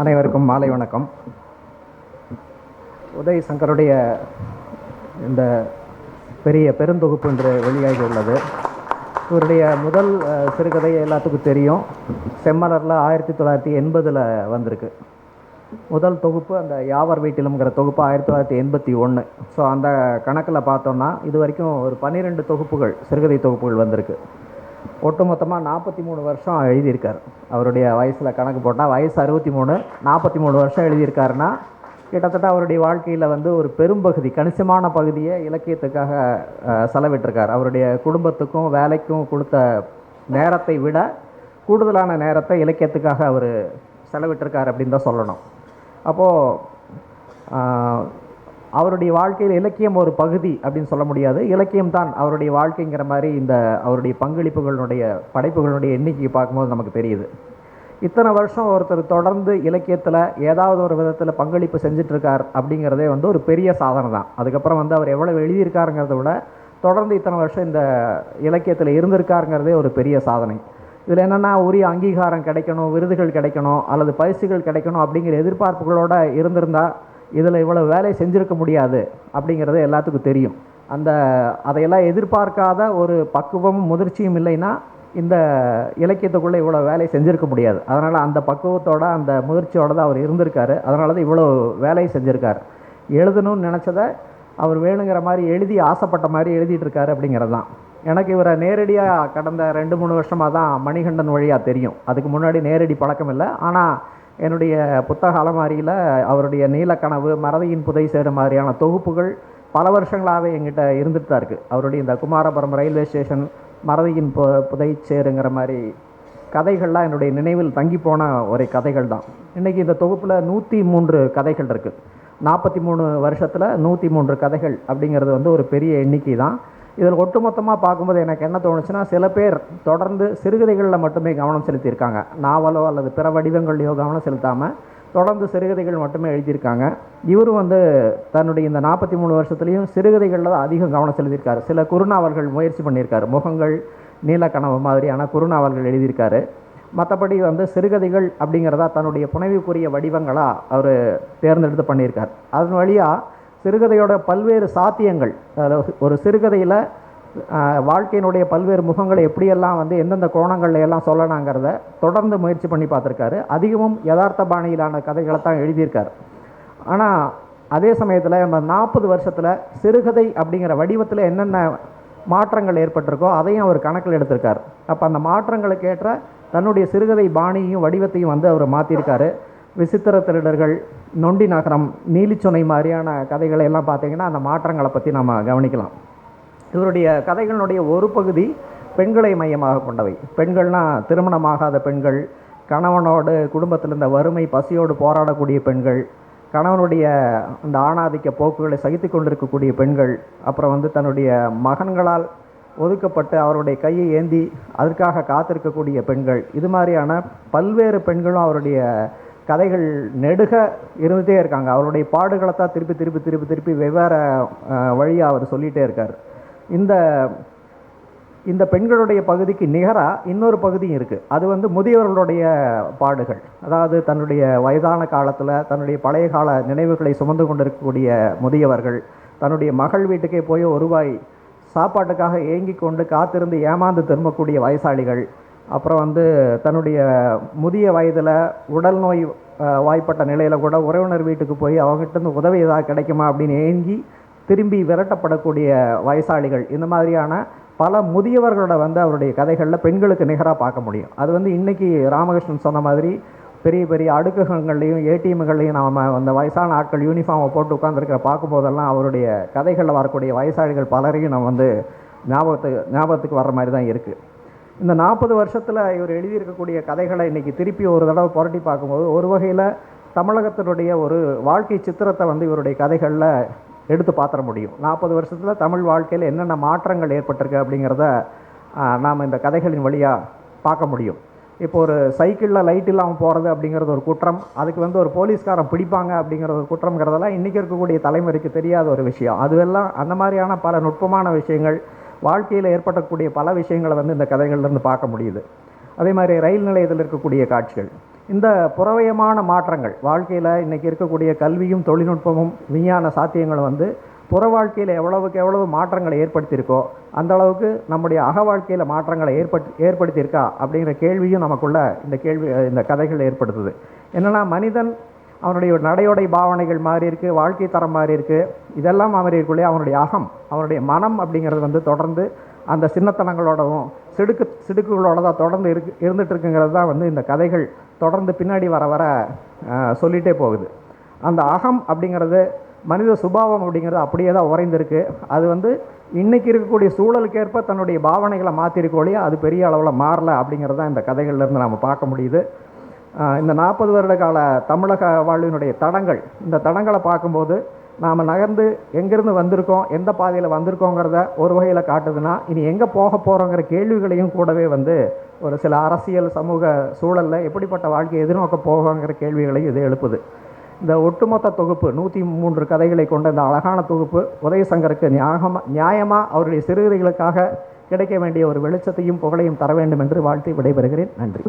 அனைவருக்கும் மாலை வணக்கம். உதய் சங்கருடைய இந்த பெரிய பெருந்தொகுப்பு என்று வெளியாகி உள்ளது. இவருடைய முதல் சிறுகதை எல்லாத்துக்கும் தெரியும். செம்மலரில் ஆயிரத்தி தொள்ளாயிரத்தி எண்பதில் வந்திருக்கு. முதல் தொகுப்பு அந்த யாவர் வீட்டிலும்ங்கிற தொகுப்பு ஆயிரத்தி தொள்ளாயிரத்தி எண்பத்தி ஒன்று ஸோ அந்த கணக்கில் பார்த்தோன்னா இது வரைக்கும் ஒரு பன்னிரெண்டு தொகுப்புகள் சிறுகதை தொகுப்புகள் வந்திருக்கு. ஒட்டுமொத்தமாக நாற்பத்தி மூணு வருஷம் எழுதியிருக்கார். அவருடைய வயசில் கணக்கு போட்டால் வயசு அறுபத்தி மூணு நாற்பத்தி மூணு வருஷம் எழுதியிருக்காருன்னா கிட்டத்தட்ட அவருடைய வாழ்க்கையில் வந்து ஒரு பெரும்பகுதி கணிசமான பகுதியை இலக்கியத்துக்காக செலவிட்டிருக்கார். அவருடைய குடும்பத்துக்கும் வேலைக்கும் கொடுத்த நேரத்தை விட கூடுதலான நேரத்தை இலக்கியத்துக்காக அவர் செலவிட்டிருக்கார் அப்படின்னு தான் சொல்லணும். அப்போது அவருடைய வாழ்க்கையில் இலக்கியம் ஒரு பகுதி அப்படின்னு சொல்ல முடியாது. இலக்கியம் தான் அவருடைய வாழ்க்கைங்கிற மாதிரி இந்த அவருடைய பங்களிப்புகளுடைய படைப்புகளுடைய எண்ணிக்கையை பார்க்கும்போது நமக்கு தெரியுது. இத்தனை வருஷம் ஒருத்தர் தொடர்ந்து இலக்கியத்தில் ஏதாவது ஒரு விதத்தில் பங்களிப்பு செஞ்சிட்ருக்கார் அப்படிங்கிறதே வந்து ஒரு பெரிய சாதனை தான். அதுக்கப்புறம் வந்து அவர் எவ்வளவு எழுதியிருக்காருங்கிறத விட தொடர்ந்து இத்தனை வருஷம் இந்த இலக்கியத்தில் இருந்திருக்காருங்கிறதே ஒரு பெரிய சாதனை. இதில் என்னென்னா உரிய அங்கீகாரம் கிடைக்கணும் விருதுகள் கிடைக்கணும் அல்லது பரிசுகள் கிடைக்கணும் அப்படிங்கிற எதிர்பார்ப்புகளோடு இருந்திருந்தால் இதில் இவ்வளோ வேலை செஞ்சுருக்க முடியாது அப்படிங்கிறது எல்லாத்துக்கும் தெரியும். அந்த அதையெல்லாம் எதிர்பார்க்காத ஒரு பக்குவமும் முதிர்ச்சியும் இல்லைன்னா இந்த இலக்கியத்துக்குள்ளே இவ்வளோ வேலை செஞ்சுருக்க முடியாது. அதனால் அந்த பக்குவத்தோட அந்த முதிர்ச்சியோட தான் அவர் இருந்திருக்காரு. அதனால தான் இவ்வளோ வேலையை செஞ்சுருக்கார். எழுதணும்னு நினச்சதை அவர் வேணுங்கிற மாதிரி எழுதி ஆசைப்பட்ட மாதிரி எழுதிட்டுருக்காரு அப்படிங்கிறது தான். எனக்கு இவரை நேரடியாக கடந்த ரெண்டு மூணு வருஷமாக தான் மணிகண்டன் வழியாக தெரியும். அதுக்கு முன்னாடி நேரடி பழக்கம் இல்லை. ஆனால் என்னுடைய புத்தக அலமாரியில் அவருடைய நீலக்கனவு மறதியின் புதை சேரும் மாதிரியான தொகுப்புகள் பல வருஷங்களாகவே எங்கிட்ட இருந்துட்டு தான் இருக்குது அவருடைய இந்த குமாரபுரம் ரயில்வே ஸ்டேஷன் மறதியின் பு புதை சேருங்கிற மாதிரி கதைகள்லாம் என்னுடைய நினைவில் தங்கி போன ஒரு கதைகள் தான். இன்றைக்கி இந்த தொகுப்பில் நூற்றி மூன்று கதைகள் இருக்குது நாற்பத்தி மூணு வருஷத்தில் நூற்றி மூன்று கதைகள் அப்படிங்கிறது வந்து ஒரு பெரிய எண்ணிக்கை தான். இதில் ஒட்டுமொத்தமாக பார்க்கும்போது எனக்கு என்ன தோணுச்சுன்னா சில பேர் தொடர்ந்து சிறுகதைகளில் மட்டுமே கவனம் செலுத்தியிருக்காங்க. நாவலோ அல்லது பிற வடிவங்கள்லையோ கவனம் செலுத்தாமல் தொடர்ந்து சிறுகதைகள் மட்டுமே எழுதியிருக்காங்க. இவரும் வந்து தன்னுடைய இந்த நாற்பத்தி மூணு வருஷத்துலேயும் சிறுகதைகளில் தான் அதிகம் கவனம் செலுத்தியிருக்காரு. சில குறுநாவல்கள் முயற்சி பண்ணியிருக்காரு. முகங்கள் நீலக்கனவு மாதிரியான குறுநாவல்கள் எழுதியிருக்காரு. மற்றபடி வந்து சிறுகதைகள் அப்படிங்கிறதா தன்னுடைய புனைவுக்குரிய வடிவங்களாக அவர் தேர்ந்தெடுத்து பண்ணியிருக்கார். அதன் வழியாக சிறுகதையோட பல்வேறு சாத்தியங்கள் அதாவது ஒரு சிறுகதையில் வாழ்க்கையினுடைய பல்வேறு முகங்களை எப்படியெல்லாம் வந்து எந்தெந்த கோணங்கள்ல எல்லாம் சொல்லணாங்கிறத தொடர்ந்து முயற்சி பண்ணி பார்த்துருக்காரு. அதிகமும் யதார்த்த பாணியிலான கதைகளை தான் எழுதியிருக்கார். ஆனால் அதே சமயத்தில் நம்ம நாற்பது வருஷத்தில் சிறுகதை அப்படிங்கிற வடிவத்தில் என்னென்ன மாற்றங்கள் ஏற்பட்டிருக்கோ அதையும் அவர் கணக்கில் எடுத்திருக்கார். அப்போ அந்த மாற்றங்களுக்கு ஏற்ற தன்னுடைய சிறுகதை பாணியையும் வடிவத்தையும் வந்து அவர் மாற்றிருக்காரு விசித்திர திருடர்கள் நொண்டி நகரம் நீலிச்சுனை மாதிரியான கதைகளை எல்லாம் பார்த்தீங்கன்னா அந்த மாற்றங்களை பற்றி நம்ம கவனிக்கலாம். இவருடைய கதைகளுடைய ஒரு பகுதி பெண்களை மையமாக கொண்டவை. பெண்கள்னால் திருமணமாகாத பெண்கள் கணவனோடு குடும்பத்தில் இந்த வறுமை பசியோடு போராடக்கூடிய பெண்கள் கணவனுடைய அந்த ஆணாதிக்க போக்குகளை சகித்து கொண்டிருக்கக்கூடிய பெண்கள் அப்புறம் வந்து தன்னுடைய மகன்களால் ஒதுக்கப்பட்டு அவருடைய கையை ஏந்தி அதற்காக காத்திருக்கக்கூடிய பெண்கள் இது மாதிரியான பல்வேறு பெண்களும் அவருடைய கதைகள் நெடுக இருந்துகிட்டே இருக்காங்க. அவருடைய பாடுகளை தான் திருப்பி திருப்பி திருப்பி திருப்பி வெவ்வேறு வழியாக அவர் சொல்லிகிட்டே இருக்கார். இந்த இந்த பெண்களுடைய பகுதிக்கு நிகராக இன்னொரு பகுதியும் இருக்குது அது வந்து முதியவர்களுடைய பாடுகள். அதாவது தன்னுடைய வயதான காலத்தில் தன்னுடைய பழைய கால நினைவுகளை சுமந்து கொண்டிருக்கக்கூடிய முதியவர்கள் தன்னுடைய மகள் வீட்டுக்கே போய் ஒரு ரூபாய் சாப்பாட்டுக்காக ஏங்கி கொண்டு காத்திருந்து ஏமாந்து திரும்பக்கூடிய வயசாளிகள் அப்புறம் வந்து தன்னுடைய முதிய வயதில் உடல் நோய் வாய்ப்பட்ட நிலையில் கூட உறவினர் வீட்டுக்கு போய் அவங்ககிட்டருந்து உதவி ஏதாவது கிடைக்குமா அப்படின்னு ஏங்கி திரும்பி விரட்டப்படக்கூடிய வயசாளிகள். இந்த மாதிரியான பல முதியவர்களோட வந்து அவருடைய கதைகளில் பெண்களுக்கு நிகராக பார்க்க முடியும். அது வந்து இன்றைக்கி ராமகிருஷ்ணன் சொன்ன மாதிரி பெரிய பெரிய அடுக்குகங்கள்லையும் ஏடிஎம்கள்லையும் நாம் அந்த வயசான ஆட்கள் யூனிஃபார்மை போட்டு உட்காந்துருக்கிற பார்க்கும்போதெல்லாம் அவருடைய கதைகளில் வரக்கூடிய வயசாளிகள் பலரையும் நம்ம வந்து ஞாபகத்துக்கு ஞாபகத்துக்கு வர்ற மாதிரி தான் இருக்குது இந்த நாற்பது வருஷத்தில் இவர் எழுதியிருக்கக்கூடிய கதைகளை இன்றைக்கி திருப்பி ஒரு தடவை புரட்டி பார்க்கும்போது ஒரு வகையில் தமிழகத்தினுடைய ஒரு வாழ்க்கை சித்திரத்தை வந்து இவருடைய கதைகளில் எடுத்து பார்த்துட முடியும். நாற்பது வருஷத்தில் தமிழ் வாழ்க்கையில் என்னென்ன மாற்றங்கள் ஏற்பட்டிருக்கு அப்படிங்கிறத நாம் இந்த கதைகளின் வழியாக பார்க்க முடியும். இப்போ ஒரு சைக்கிளில் லைட் இல்லாமல் போகிறது அப்படிங்கிறது ஒரு குற்றம் அதுக்கு வந்து ஒரு போலீஸ்காரன் பிடிப்பாங்க அப்படிங்கிற ஒரு குற்றங்கிறதெல்லாம் இன்றைக்கி இருக்கக்கூடிய தலைமுறைக்கு தெரியாத ஒரு விஷயம். அதுவெல்லாம் அந்த மாதிரியான பல நுட்பமான விஷயங்கள் வாழ்க்கையில் ஏற்படக்கூடிய பல விஷயங்களை வந்து இந்த கதைகள்லேருந்து பார்க்க முடியுது. அதே மாதிரி ரயில் நிலையத்தில் இருக்கக்கூடிய காட்சிகள். இந்த புறவயமான மாற்றங்கள் வாழ்க்கையில் இன்றைக்கி இருக்கக்கூடிய கல்வியும் தொழில்நுட்பமும் விஞ்ஞான சாத்தியங்களும் வந்து புற வாழ்க்கையில் எவ்வளவுக்கு எவ்வளவு மாற்றங்களை ஏற்படுத்தியிருக்கோ அந்த அளவுக்கு நம்முடைய அக வாழ்க்கையில் மாற்றங்களை ஏற்படுத்தி ஏற்படுத்தியிருக்கா அப்படிங்கிற கேள்வியும் நமக்குள்ள இந்த கேள்வி இந்த கதைகள் ஏற்படுத்துது. என்னென்னா மனிதன் அவனுடைய நடையோடை பாவனைகள் மாறி இருக்குது வாழ்க்கை தரம் மாறி இருக்குது இதெல்லாம் மாறியிருக்குள்ளே அவனுடைய அகம் அவனுடைய மனம் அப்படிங்கிறது வந்து தொடர்ந்து அந்த சின்னத்தனங்களோடவும் சிடுக்கு சிடுக்குகளோட தான் தொடர்ந்து இருக்கு இருந்துட்டு இருக்குங்கிறது தான் வந்து இந்த கதைகள் தொடர்ந்து பின்னாடி வர வர சொல்லிகிட்டே போகுது. அந்த அகம் அப்படிங்கிறது மனித சுபாவம் அப்படிங்கிறது அப்படியே தான் உறைந்திருக்கு. அது வந்து இன்றைக்கி இருக்கக்கூடிய சூழலுக்கேற்ப தன்னுடைய பாவனைகளை மாற்றிருக்கோழியே அது பெரிய அளவில் மாறல அப்படிங்கிறது தான் இந்த கதைகள்லேருந்து நம்ம பார்க்க முடியுது. இந்த நாற்பது வருட கால தமிழக வாழ்வினுடைய தடங்கள் இந்த தடங்களை பார்க்கும்போது நாம் நகர்ந்து எங்கேருந்து வந்திருக்கோம் எந்த பாதையில் வந்திருக்கோங்கிறத ஒரு வகையில் காட்டுதுன்னா இனி எங்கே போக போகிறோங்கிற கேள்விகளையும் கூடவே வந்து ஒரு சில அரசியல் சமூக சூழலில் எப்படிப்பட்ட வாழ்க்கையை எதிர்நோக்க போகிறோங்கிற கேள்விகளையும் இது எழுப்புது. இந்த ஒட்டுமொத்த தொகுப்பு நூற்றி மூன்று கதைகளை கொண்ட இந்த அழகான தொகுப்பு உதயசங்கருக்கு நியாயமாக நியாயமாக அவருடைய சிறுகதைகளுக்காக கிடைக்க வேண்டிய ஒரு வெளிச்சத்தையும் புகழையும் தர வேண்டும் என்று வாழ்த்தி விடைபெறுகிறேன். நன்றி.